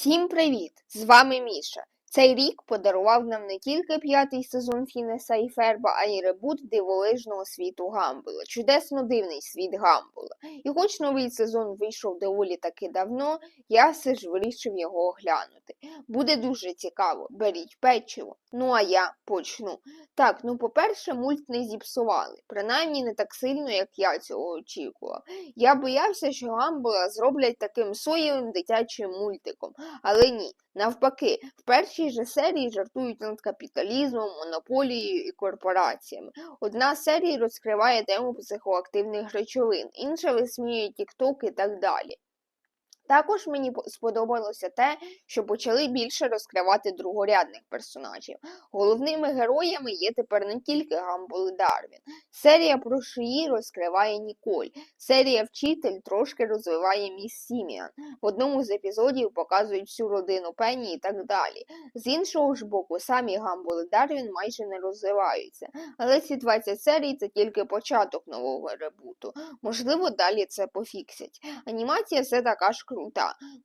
Всім привіт! З вами Міша. Цей рік подарував нам не тільки п'ятий сезон Фінеса і Ферба, а й ребут дивовижного світу Гамбула. Чудесно дивний світ Гамбула. І хоч новий сезон вийшов доволі таки давно, я все ж вирішив його оглянути. Буде дуже цікаво. Беріть печиво. Ну а я почну. Так, ну по-перше, мульт не зіпсували. Принаймні не так сильно, як я цього очікував. Я боявся, що Гамбула зроблять таким соєвим дитячим мультиком, але ні. Навпаки, в першій же серії жартують над капіталізмом, монополією і корпораціями. Одна з серій розкриває тему психоактивних речовин, інша висміює тікток і так далі. Також мені сподобалося те, що почали більше розкривати другорядних персонажів. Головними героями є тепер не тільки Гамбул і Дарвін. Серія про шиї розкриває Ніколь. Серія Вчитель трошки розвиває міс Сіміан. В одному з епізодів показують всю родину Пенні і так далі. З іншого ж боку, самі Гамбул і Дарвін майже не розвиваються. Але ці 20 серій це тільки початок нового ребуту. Можливо, далі це пофіксять. Анімація все така ж крута.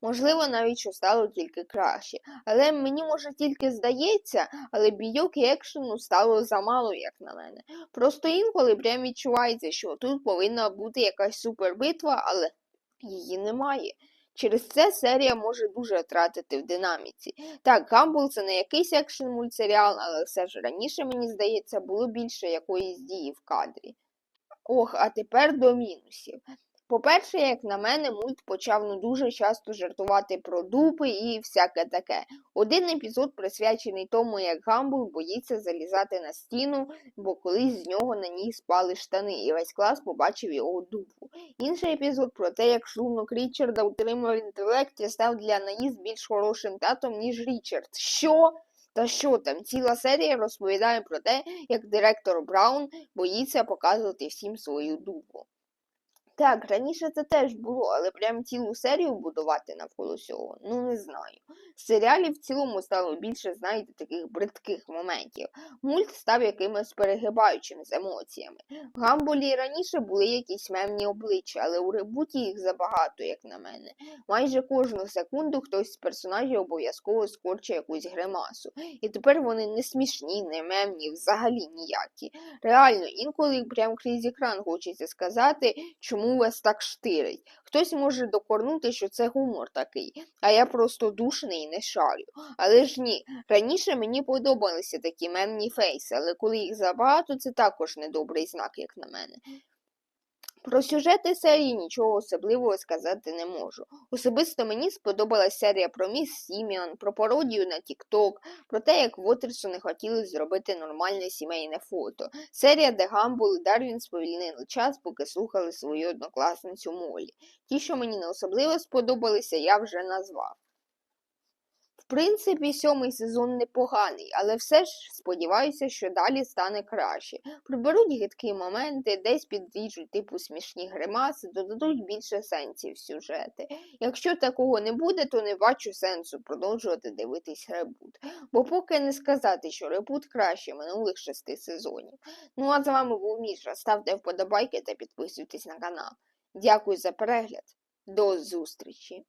Можливо, навіть що стало тільки краще. Але мені може тільки здається, але бійок і екшену стало замало, як на мене. Просто інколи прям відчувається, що тут повинна бути якась супербитва, але її немає. Через це серія може дуже втратити в динаміці. Так, Гамбл це не якийсь екшен мультсеріал, але все ж раніше, мені здається, було більше якоїсь дії в кадрі. Ох, а тепер до мінусів. По-перше, як на мене, мульт почав ну дуже часто жартувати про дупи і всяке таке. Один епізод присвячений тому, як Гамбл боїться залізати на стіну, бо колись з нього на ній спали штани, і весь клас побачив його дупу. Інший епізод про те, як шлунок Річарда утримав інтелект і став для Наїз більш хорошим татом, ніж Річард. Що? Та що там? Ціла серія розповідає про те, як директор Браун боїться показувати всім свою дупу. Так, раніше це теж було, але прям цілу серію будувати навколо цього, ну не знаю. З серіалів в цілому стало більше, знаєте, таких бридких моментів. Мульт став якимось перегибаючим з емоціями. В Гамболі раніше були якісь мемні обличчя, але у ребуті їх забагато, як на мене. Майже кожну секунду хтось з персонажів обов'язково скорчує якусь гримасу. І тепер вони не смішні, не мемні, взагалі ніякі. Реально, інколи прям крізь екран хочеться сказати, чому вас так штирить. Хтось може докорнути, що це гумор такий, а я просто душний і не шарю. Але ж ні, раніше мені подобалися такі мемні фейси, але коли їх забагато, це також недобрий знак, як на мене. Про сюжети серії нічого особливого сказати не можу. Особисто мені сподобалась серія про міс Сіміон, про пародію на Тік-Ток, про те, як Вотерсони хотіли зробити нормальне сімейне фото. Серія, де Гамбул і Дарвін сповільнили час, поки слухали свою однокласницю Молі. Ті, що мені не особливо сподобалися, я вже назвав. Принципі, сьомий сезон непоганий, але все ж сподіваюся, що далі стане краще. Приберуть гидкі моменти, десь підріжуть типу смішні гримаси, додадуть більше сенсів сюжети. Якщо такого не буде, то не бачу сенсу продовжувати дивитись ребут. Бо поки не сказати, що ребут краще минулих шести сезонів. Ну а з вами був Міша. Ставте вподобайки та підписуйтесь на канал. Дякую за перегляд. До зустрічі!